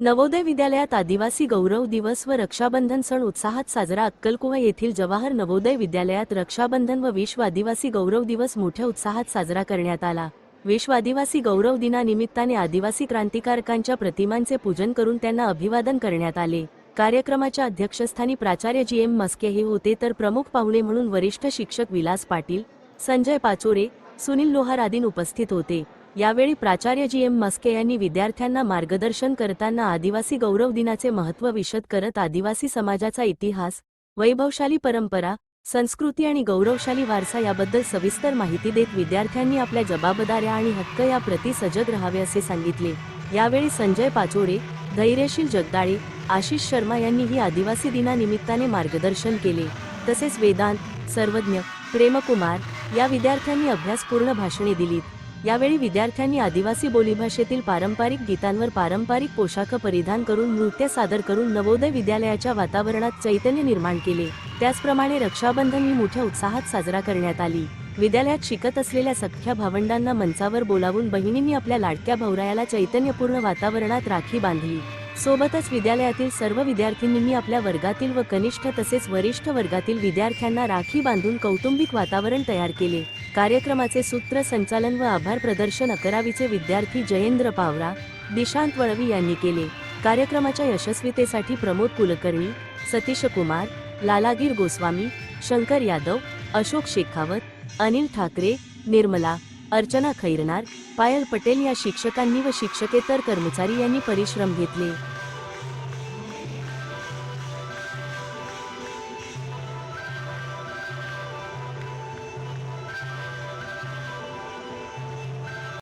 नवोदय विद्यालयात आदिवासी गौरव दिवस व रक्षाबंधन सण उत्साहात साजरा अक्कलकुवा येथील जवाहर नवोदय विद्यालयात रक्षाबंधन व विश्व आदिवासी गौरव दिवस मोठ्या उत्साहात साजरा करण्यात आला. विश्व आदिवासी गौरव दिनानिमित्ताने आदिवासी क्रांतिकारकांच्या प्रतिमांचे पूजन करून त्यांना अभिवादन करण्यात आले. कार्यक्रमाच्या अध्यक्षस्थानी प्राचार्य जी एम मस्के हे होते तर प्रमुख पाहुणे म्हणून वरिष्ठ शिक्षक विलास पाटील संजय पाचोरे सुनील लोहार आदीन उपस्थित होते. यावेळी प्राचार्य जी एम मस्के यांनी विद्यार्थ्यांना मार्गदर्शन करताना आदिवासी गौरव दिनाचे महत्त्व विशद करत आदिवासी समाजाचा इतिहास वैभवशाली परंपरा संस्कृती आणि गौरवशाली वारसा याबद्दल सविस्तर माहिती देत विद्यार्थ्यांनी आपल्या जबाबदाऱ्या आणि हक्क याप्रती सजग राहावे असे सांगितले. यावेळी संजय पाचोरे धैर्यशील जगदाळे आशिष शर्मा यांनीही आदिवासी दिनानिमित्ताने मार्गदर्शन केले. तसेच वेदांत सर्वज्ञ प्रेमकुमार या विद्यार्थ्यांनी अभ्यासपूर्ण भाषणे दिलीत. यावेळी विद्यार्थ्यांनी आदिवासी बोलीभाषेतील पारंपरिक गीतांवर पारंपरिक पोशाख परिधान करून नृत्य सादर करून नवोदय विद्यालयाच्या वातावरणात चैतन्य निर्माण केले. त्याचप्रमाणे रक्षाबंधन ही मोठ्या उत्साहात साजरा करण्यात आली. विद्यालयात शिकत असलेल्या सख्ख्या भावंडांना मंचावर बोलावून बहिणींनी आपल्या लाडक्या भवरायाला चैतन्यपूर्ण वातावरणात राखी बांधली. सोबतच विद्यालयातील सर्व विद्यार्थिनींनी आपल्या वर्गातील व कनिष्ठ तसेच वरिष्ठ वर्गातील विद्यार्थ्यांना राखी बांधून कौटुंबिक वातावरण तयार केले. कार्यक्रमाचे सूत्रसंचालन व आभार प्रदर्शन अकरावीचे विद्यार्थी जयेंद्र पावरा दिशांत वळवी यांनी केले. कार्यक्रमाच्या यशस्वीतेसाठी प्रमोद कुलकर्णी सतीश कुमार लालागीर गोस्वामी शंकर यादव अशोक शेखावत अनिल ठाकरे निर्मला अर्चना खैरनार पायल पटेल या शिक्षकांनी व शिक्षकेतर कर्मचारी यांनी परिश्रम घेतले.